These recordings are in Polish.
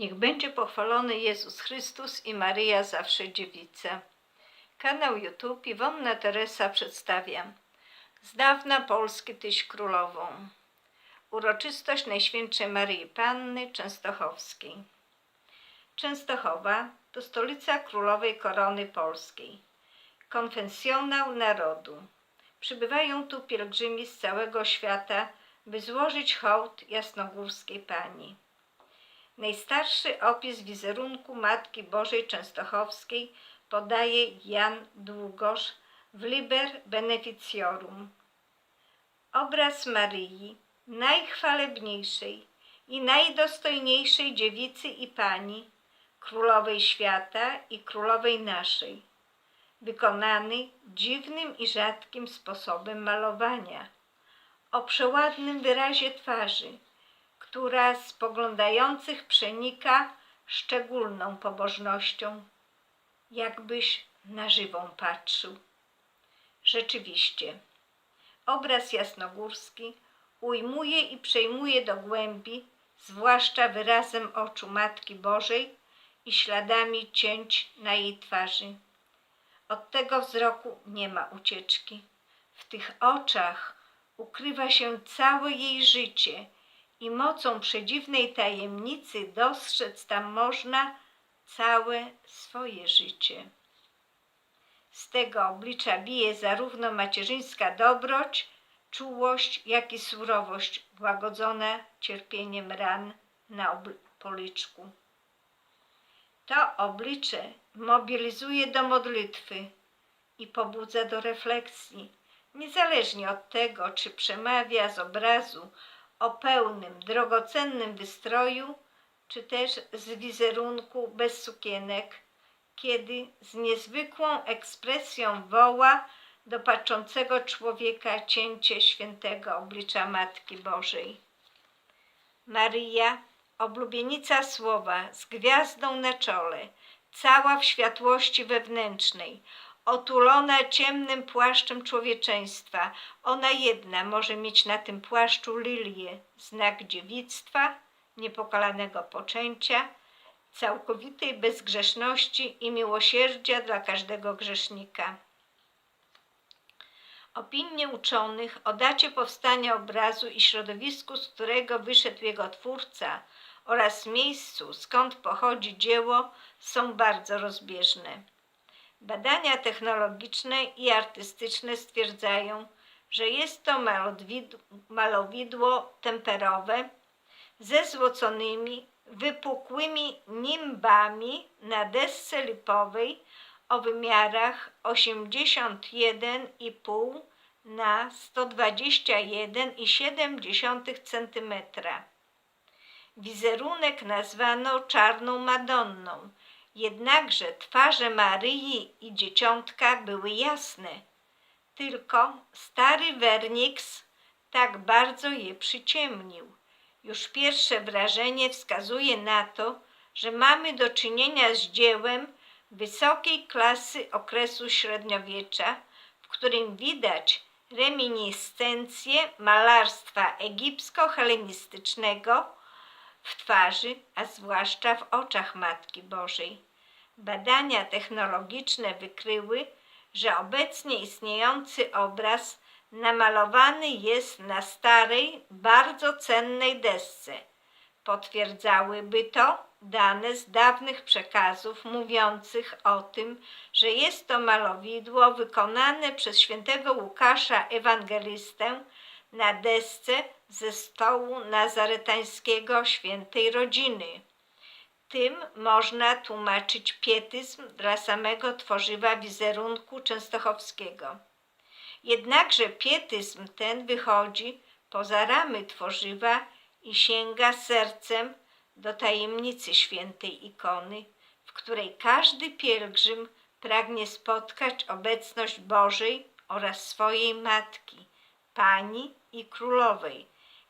Niech będzie pochwalony Jezus Chrystus i Maryja zawsze dziewica. Kanał YouTube Iwonna Teresa przedstawia z dawna Polski tyś królową. Uroczystość Najświętszej Maryi Panny Częstochowskiej. Częstochowa to stolica królowej korony polskiej. Konfesjonał narodu. Przybywają tu pielgrzymi z całego świata, by złożyć hołd jasnogórskiej pani. Najstarszy opis wizerunku Matki Bożej Częstochowskiej podaje Jan Długosz w Liber Beneficiorum. Obraz Maryi, najchwalebniejszej i najdostojniejszej dziewicy i pani, królowej świata i królowej naszej, wykonany dziwnym i rzadkim sposobem malowania, o przeładnym wyrazie twarzy, która spoglądających przenika szczególną pobożnością, jakbyś na żywą patrzył. Rzeczywiście, obraz jasnogórski ujmuje i przejmuje do głębi, zwłaszcza wyrazem oczu Matki Bożej i śladami cięć na jej twarzy. Od tego wzroku nie ma ucieczki. W tych oczach ukrywa się całe jej życie i mocą przedziwnej tajemnicy dostrzec tam można całe swoje życie. Z tego oblicza bije zarówno macierzyńska dobroć, czułość, jak i surowość łagodzona cierpieniem ran na policzku. To oblicze mobilizuje do modlitwy i pobudza do refleksji, niezależnie od tego, czy przemawia z obrazu o pełnym, drogocennym wystroju, czy też z wizerunku bez sukienek, kiedy z niezwykłą ekspresją woła do patrzącego człowieka cięcie świętego oblicza Matki Bożej. Maryja, oblubienica słowa, z gwiazdą na czole, cała w światłości wewnętrznej, otulona ciemnym płaszczem człowieczeństwa. Ona jedna może mieć na tym płaszczu lilię, znak dziewictwa, niepokalanego poczęcia, całkowitej bezgrzeszności i miłosierdzia dla każdego grzesznika. Opinie uczonych o dacie powstania obrazu i środowisku, z którego wyszedł jego twórca, oraz miejscu, skąd pochodzi dzieło, są bardzo rozbieżne. Badania technologiczne i artystyczne stwierdzają, że jest to malowid- malowidło temperowe ze złoconymi, wypukłymi nimbami na desce lipowej o wymiarach 81,5 na 121,7 cm. Wizerunek nazwano czarną Madonną, jednakże twarze Maryi i dzieciątka były jasne, tylko stary Werniks tak bardzo je przyciemnił. Już pierwsze wrażenie wskazuje na to, że mamy do czynienia z dziełem wysokiej klasy okresu średniowiecza, w którym widać reminiscencje malarstwa egipsko-helenistycznego w twarzy, a zwłaszcza w oczach Matki Bożej. Badania technologiczne wykryły, że obecnie istniejący obraz namalowany jest na starej, bardzo cennej desce. Potwierdzałyby to dane z dawnych przekazów mówiących o tym, że jest to malowidło wykonane przez świętego Łukasza Ewangelistę na desce ze stołu nazaretańskiego świętej rodziny. Tym można tłumaczyć pietyzm dla samego tworzywa wizerunku częstochowskiego. Jednakże pietyzm ten wychodzi poza ramy tworzywa i sięga sercem do tajemnicy świętej ikony, w której każdy pielgrzym pragnie spotkać obecność Bożej oraz swojej Matki, Pani i Królowej.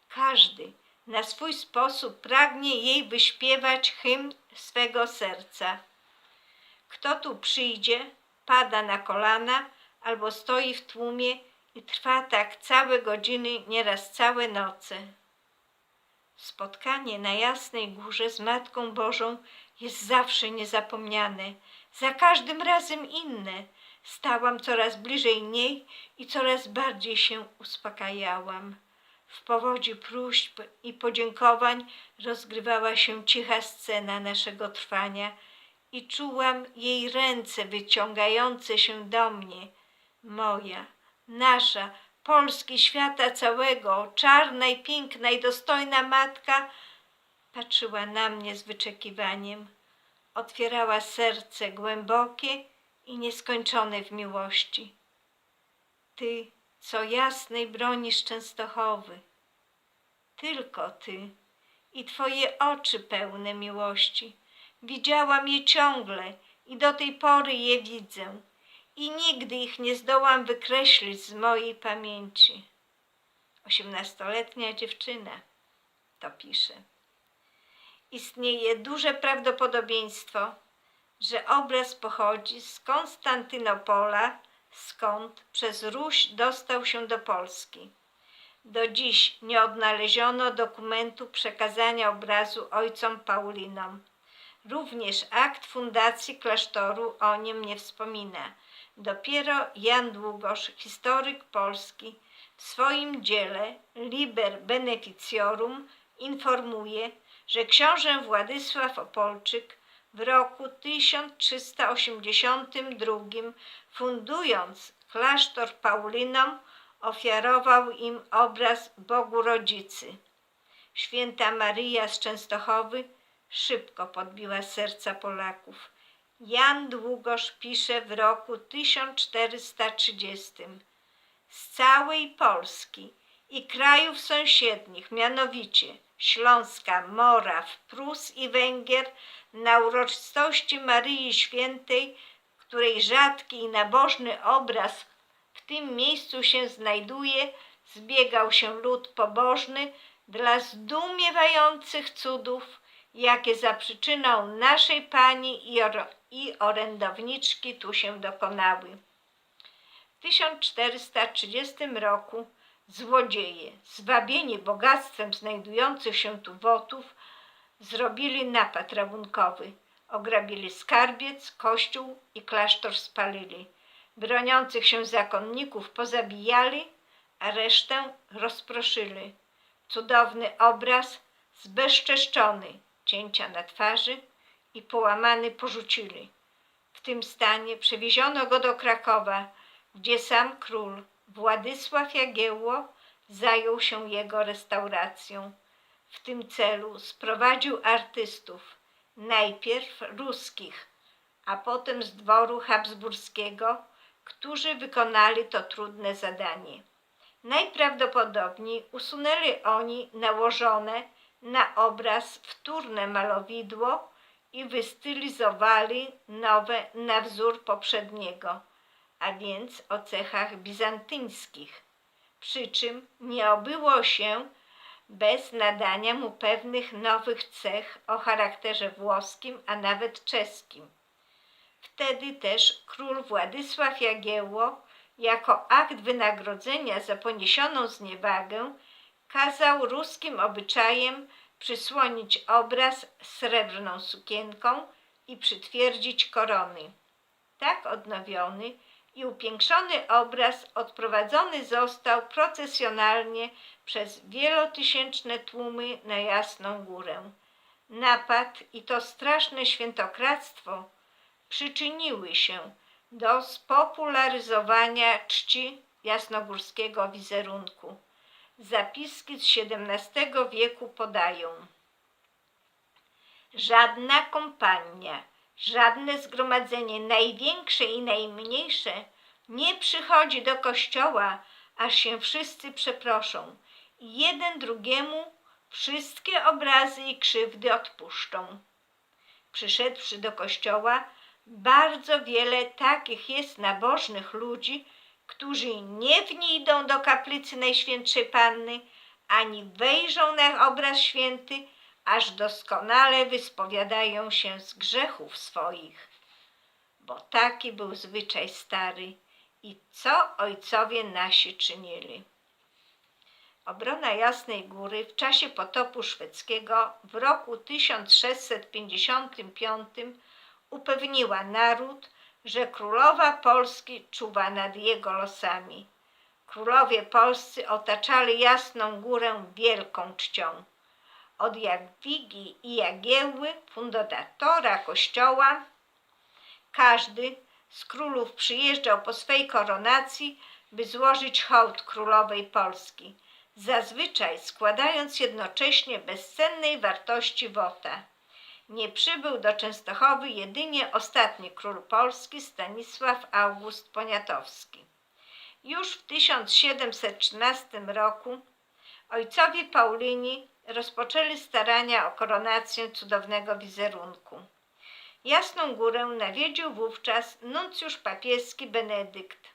Każdy na swój sposób pragnie jej wyśpiewać hymn swego serca. Kto tu przyjdzie, pada na kolana albo stoi w tłumie i trwa tak całe godziny, nieraz całe noce. Spotkanie na Jasnej Górze z Matką Bożą jest zawsze niezapomniane, za każdym razem inne. Stałam coraz bliżej niej i coraz bardziej się uspokajałam. W powodzi próśb i podziękowań rozgrywała się cicha scena naszego trwania i czułam jej ręce wyciągające się do mnie. Moja, nasza, Polski świata całego, czarna i piękna i dostojna matka patrzyła na mnie z wyczekiwaniem. Otwierała serce głębokie i nieskończone w miłości. Ty, co jasnej bronisz Częstochowy, tylko Ty i Twoje oczy pełne miłości. Widziałam je ciągle i do tej pory je widzę i nigdy ich nie zdołam wykreślić z mojej pamięci. Osiemnastoletnia dziewczyna to pisze. Istnieje duże prawdopodobieństwo, że obraz pochodzi z Konstantynopola, skąd przez Ruś dostał się do Polski. Do dziś nie odnaleziono dokumentu przekazania obrazu ojcom Paulinom. Również akt fundacji klasztoru o nim nie wspomina. Dopiero Jan Długosz, historyk polski, w swoim dziele Liber Beneficiorum informuje, że książę Władysław Opolczyk w roku 1382 fundując klasztor Paulinom ofiarował im obraz Bogu Rodzicy. Święta Maryja z Częstochowy szybko podbiła serca Polaków. Jan Długosz pisze w roku 1430 z całej Polski i krajów sąsiednich, mianowicie Śląska, Moraw, Prus i Węgier, na uroczystości Maryi Świętej, której rzadki i nabożny obraz w tym miejscu się znajduje, zbiegał się lud pobożny dla zdumiewających cudów, jakie za przyczyną naszej Pani i, or i orędowniczki tu się dokonały. W 1430 roku złodzieje, zwabieni bogactwem znajdujących się tu wotów, zrobili napad rabunkowy. Ograbili skarbiec, kościół i klasztor spalili. Broniących się zakonników pozabijali, a resztę rozproszyli. Cudowny obraz zbezczeszczony, cięcia na twarzy i połamany porzucili. W tym stanie przewieziono go do Krakowa, gdzie sam król Władysław Jagiełło zajął się jego restauracją. W tym celu sprowadził artystów, najpierw ruskich, a potem z dworu habsburskiego, którzy wykonali to trudne zadanie. Najprawdopodobniej usunęli oni nałożone na obraz wtórne malowidło i wystylizowali nowe na wzór poprzedniego, a więc o cechach bizantyńskich. Przy czym nie obyło się bez nadania mu pewnych nowych cech o charakterze włoskim, a nawet czeskim. Wtedy też król Władysław Jagiełło jako akt wynagrodzenia za poniesioną zniewagę kazał ruskim obyczajem przysłonić obraz srebrną sukienką i przytwierdzić korony. Tak odnowiony i upiększony obraz odprowadzony został procesjonalnie przez wielotysięczne tłumy na Jasną Górę. Napad i to straszne świętokradztwo przyczyniły się do spopularyzowania czci jasnogórskiego wizerunku. Zapiski z XVII wieku podają. Żadna kompania, żadne zgromadzenie, największe i najmniejsze, nie przychodzi do kościoła, aż się wszyscy przeproszą jeden drugiemu wszystkie obrazy i krzywdy odpuszczą. Przyszedłszy do kościoła, bardzo wiele takich jest nabożnych ludzi, którzy nie wnidą do kaplicy Najświętszej Panny, ani wejrzą na obraz święty, aż doskonale wyspowiadają się z grzechów swoich. Bo taki był zwyczaj stary i co ojcowie nasi czynili. Obrona Jasnej Góry w czasie potopu szwedzkiego w roku 1655 upewniła naród, że królowa Polski czuwa nad jego losami. Królowie polscy otaczali Jasną Górę wielką czcią. Od Jadwigi i Jagiełły, fundatora kościoła, każdy z królów przyjeżdżał po swej koronacji, by złożyć hołd królowej Polski, zazwyczaj składając jednocześnie bezcennej wartości wota. Nie przybył do Częstochowy jedynie ostatni król Polski Stanisław August Poniatowski. Już w 1713 roku ojcowie Paulini rozpoczęli starania o koronację cudownego wizerunku. Jasną Górę nawiedził wówczas nuncjusz papieski Benedykt.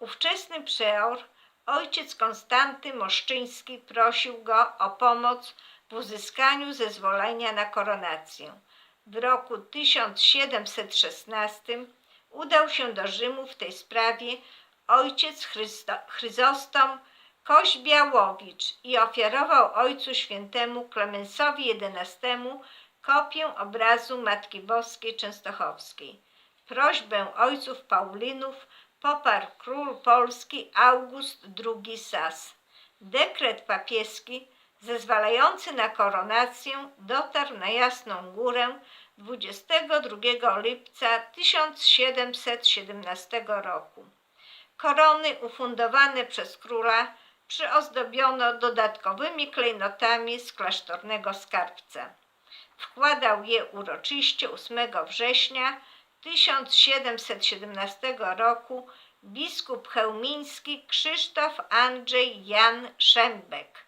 Ówczesny przeor, ojciec Konstanty Moszczyński, prosił go o pomoc w uzyskaniu zezwolenia na koronację. W roku 1716 udał się do Rzymu w tej sprawie ojciec Chrysto, Chryzostom Koźbiałowicz i ofiarował ojcu świętemu Klemensowi XI kopię obrazu Matki Boskiej Częstochowskiej. Prośbę ojców Paulinów poparł król polski August II Sas. Dekret papieski zezwalający na koronację dotarł na Jasną Górę 22 lipca 1717 roku. Korony ufundowane przez króla przyozdobiono dodatkowymi klejnotami z klasztornego skarbca. Wkładał je uroczyście 8 września 1717 roku biskup chełmiński Krzysztof Andrzej Jan Szembek.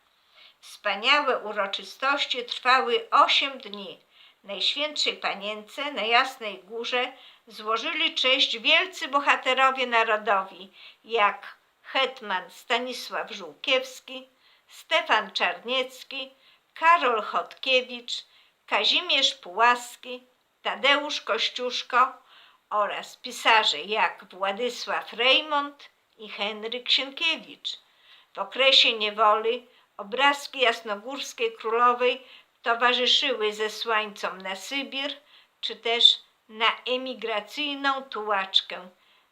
Wspaniałe uroczystości trwały 8 dni. Najświętszej Panience na Jasnej Górze złożyli cześć wielcy bohaterowie narodowi, jak hetman Stanisław Żółkiewski, Stefan Czarniecki, Karol Chodkiewicz, Kazimierz Pułaski, Tadeusz Kościuszko oraz pisarze jak Władysław Rejmont i Henryk Sienkiewicz. W okresie niewoli obrazki jasnogórskiej królowej towarzyszyły zesłańcom na Sybir czy też na emigracyjną tułaczkę.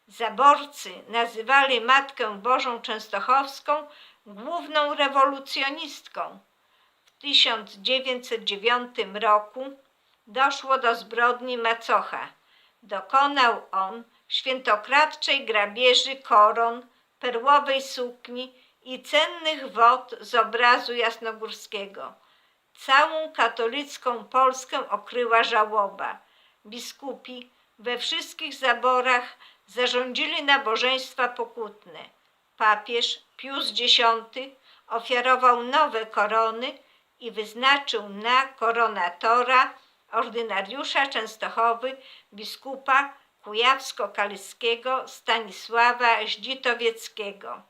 Zaborcy nazywali Matkę Bożą Częstochowską główną rewolucjonistką. W 1909 roku doszło do zbrodni Macocha. Dokonał on świętokradczej grabieży koron, perłowej sukni i cennych wod z obrazu jasnogórskiego. Całą katolicką Polskę okryła żałoba. Biskupi we wszystkich zaborach zarządzili nabożeństwa pokutne. Papież Pius X ofiarował nowe korony i wyznaczył na koronatora ordynariusza Częstochowy biskupa kujawsko-kaliskiego Stanisława Zdzitowieckiego.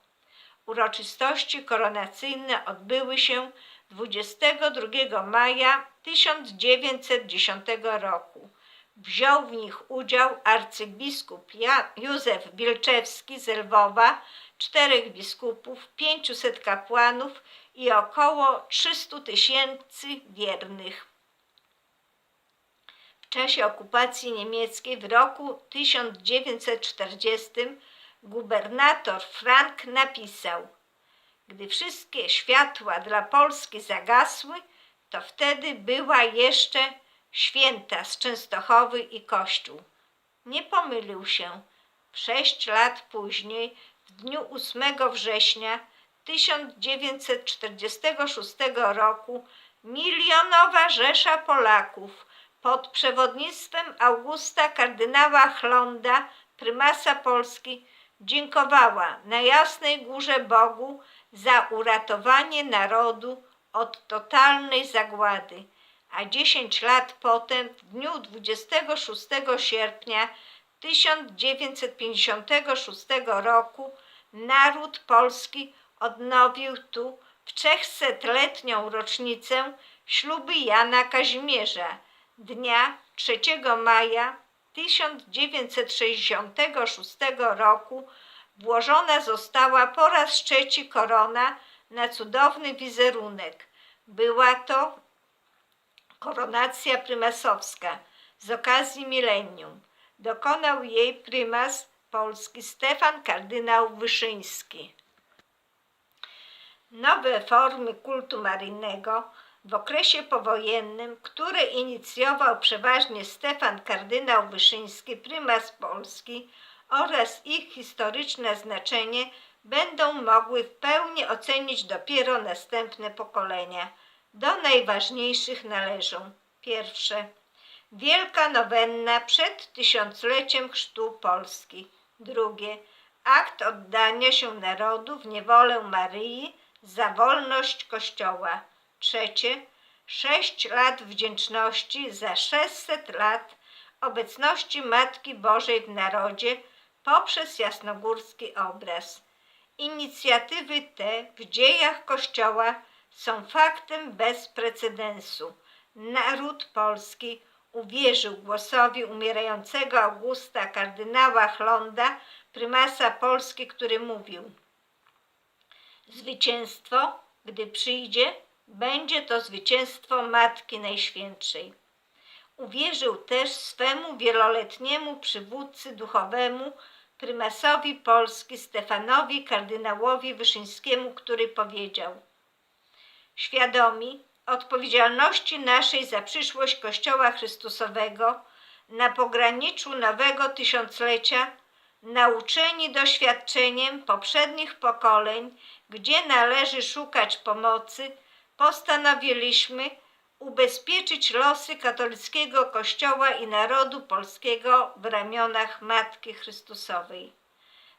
Uroczystości koronacyjne odbyły się 22 maja 1910 roku. Wziął w nich udział arcybiskup Józef Wilczewski z Lwowa, czterech biskupów, 500 kapłanów i około 300 tysięcy wiernych. W czasie okupacji niemieckiej w roku 1940 gubernator Frank napisał: Gdy wszystkie światła dla Polski zagasły, to wtedy była jeszcze święta z Częstochowy i Kościół. Nie pomylił się. Sześć lat później, w dniu 8 września 1946 roku, milionowa rzesza Polaków pod przewodnictwem Augusta kardynała Chlonda, prymasa Polski, dziękowała na Jasnej Górze Bogu za uratowanie narodu od totalnej zagłady a 10 lat potem, w dniu 26 sierpnia 1956 roku, naród polski odnowił tu w trzechsetletnią rocznicę śluby Jana Kazimierza dnia 3 maja 1966 roku włożona została po raz trzeci korona na cudowny wizerunek. Była to koronacja prymasowska z okazji milenium. Dokonał jej prymas Polski Stefan kardynał Wyszyński. Nowe formy kultu maryjnego w okresie powojennym, które inicjował przeważnie Stefan kardynał Wyszyński, prymas Polski oraz ich historyczne znaczenie będą mogły w pełni ocenić dopiero następne pokolenia. Do najważniejszych należą pierwsze Wielka nowenna przed tysiącleciem chrztu Polski. Drugie akt oddania się narodu w niewolę Maryi za wolność Kościoła. Trzecie sześć lat wdzięczności za 600 lat obecności Matki Bożej w narodzie poprzez jasnogórski obraz. Inicjatywy te w dziejach Kościoła są faktem bez precedensu. Naród polski uwierzył głosowi umierającego Augusta kardynała Chlonda, prymasa Polski, który mówił Zwycięstwo, gdy przyjdzie, będzie to zwycięstwo Matki Najświętszej. Uwierzył też swemu wieloletniemu przywódcy duchowemu, prymasowi Polski Stefanowi kardynałowi Wyszyńskiemu, który powiedział Świadomi odpowiedzialności naszej za przyszłość Kościoła Chrystusowego na pograniczu nowego tysiąclecia, nauczeni doświadczeniem poprzednich pokoleń, gdzie należy szukać pomocy, postanowiliśmy ubezpieczyć losy katolickiego Kościoła i narodu polskiego w ramionach Matki Chrystusowej.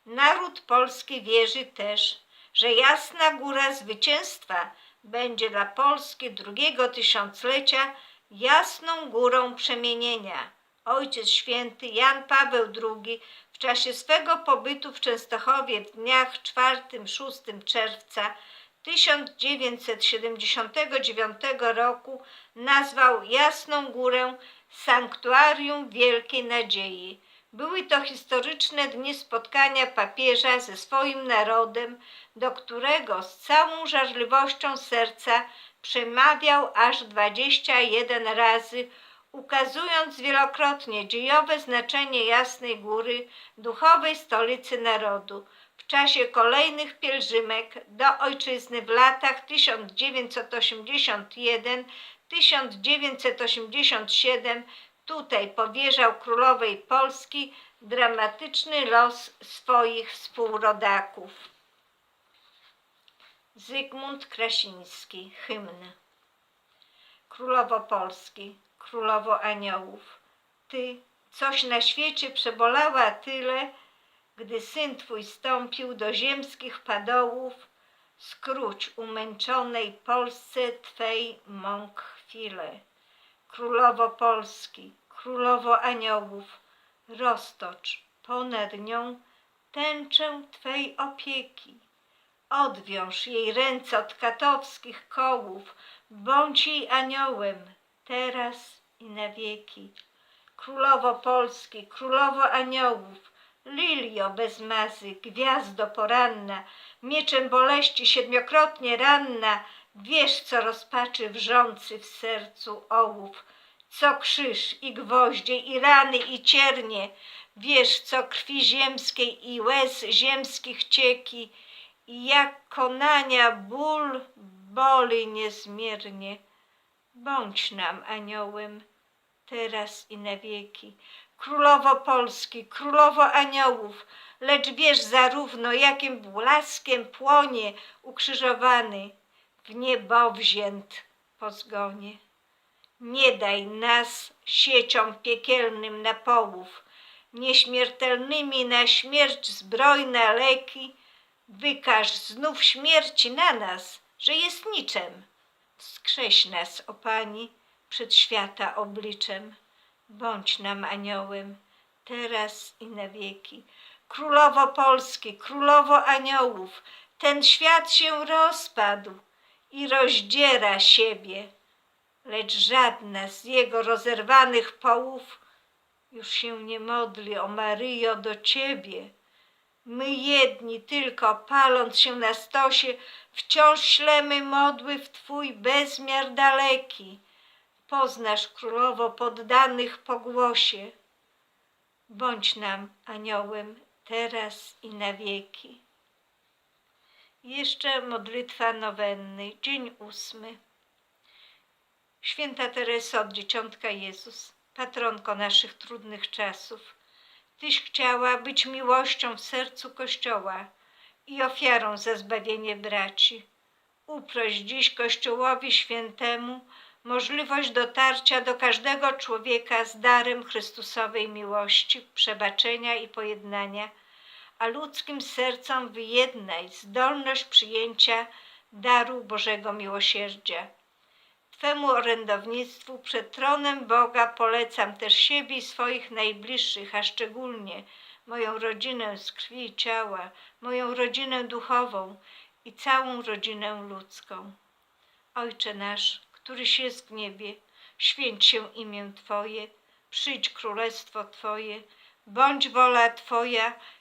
Naród polski wierzy też, że jasna góra zwycięstwa będzie dla Polski drugiego tysiąclecia jasną górą przemienienia. Ojciec Święty Jan Paweł II w czasie swego pobytu w Częstochowie w dniach 4-6 czerwca 1979 roku nazwał Jasną Górę Sanktuarium Wielkiej Nadziei. Były to historyczne dni spotkania papieża ze swoim narodem, do którego z całą żarliwością serca przemawiał aż 21 razy, ukazując wielokrotnie dziejowe znaczenie Jasnej Góry, duchowej stolicy narodu. W czasie kolejnych pielgrzymek do ojczyzny w latach 1981-1987 tutaj powierzał królowej Polski dramatyczny los swoich współrodaków. Zygmunt Krasiński, hymn. Królowo Polski, królowo aniołów, ty, coś na świecie przebolała tyle, gdy syn twój stąpił do ziemskich padołów, skróć umęczonej Polsce twej mąk chwilę. Królowo Polski, królowo aniołów, roztocz ponad nią tęczę twej opieki. Odwiąż jej ręce od katowskich kołów, bądź jej aniołem, teraz i na wieki. Królowo Polski, królowo aniołów, lilio bez mazy, gwiazdo poranna, mieczem boleści siedmiokrotnie ranna, wiesz, co rozpaczy wrzący w sercu ołów, co krzyż i gwoździe i rany i ciernie, wiesz, co krwi ziemskiej i łez ziemskich cieki, i jak konania ból boli niezmiernie. Bądź nam aniołem, teraz i na wieki. Królowo Polski, królowo aniołów, lecz wiesz zarówno, jakim blaskiem płonie ukrzyżowany w niebo wzięt po zgonie. Nie daj nas sieciom piekielnym napołów, nieśmiertelnymi na śmierć zbrojne leki, wykaż znów śmierci na nas, że jest niczem. Wskrześ nas, o Pani, przed świata obliczem. Bądź nam aniołem, teraz i na wieki. Królowo Polski, królowo aniołów, ten świat się rozpadł i rozdziera siebie, lecz żadna z jego rozerwanych połów już się nie modli o Maryjo do Ciebie. My jedni tylko paląc się na stosie, wciąż ślemy modły w Twój bezmiar daleki. Poznasz królowo poddanych po głosie. Bądź nam aniołem teraz i na wieki. Jeszcze modlitwa nowenny, dzień ósmy. Święta Teresa od Dzieciątka Jezus, patronko naszych trudnych czasów, Tyś chciała być miłością w sercu Kościoła i ofiarą za zbawienie braci. Uproś dziś Kościołowi Świętemu możliwość dotarcia do każdego człowieka z darem Chrystusowej miłości, przebaczenia i pojednania, a ludzkim sercom wyjednaj zdolność przyjęcia daru Bożego Miłosierdzia. Twemu orędownictwu przed tronem Boga polecam też siebie i swoich najbliższych, a szczególnie moją rodzinę z krwi i ciała, moją rodzinę duchową i całą rodzinę ludzką. Ojcze nasz, któryś jest w niebie, święć się imię Twoje, przyjdź królestwo Twoje, bądź wola Twoja,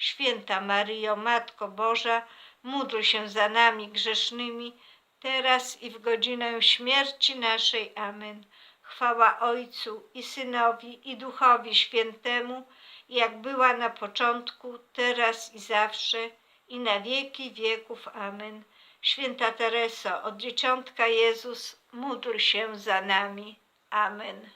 Święta Maryjo, Matko Boża, módl się za nami grzesznymi, teraz i w godzinę śmierci naszej. Amen. Chwała Ojcu i Synowi i Duchowi Świętemu, jak była na początku, teraz i zawsze, i na wieki wieków. Amen. Święta Tereso, od Dzieciątka Jezus, módl się za nami. Amen.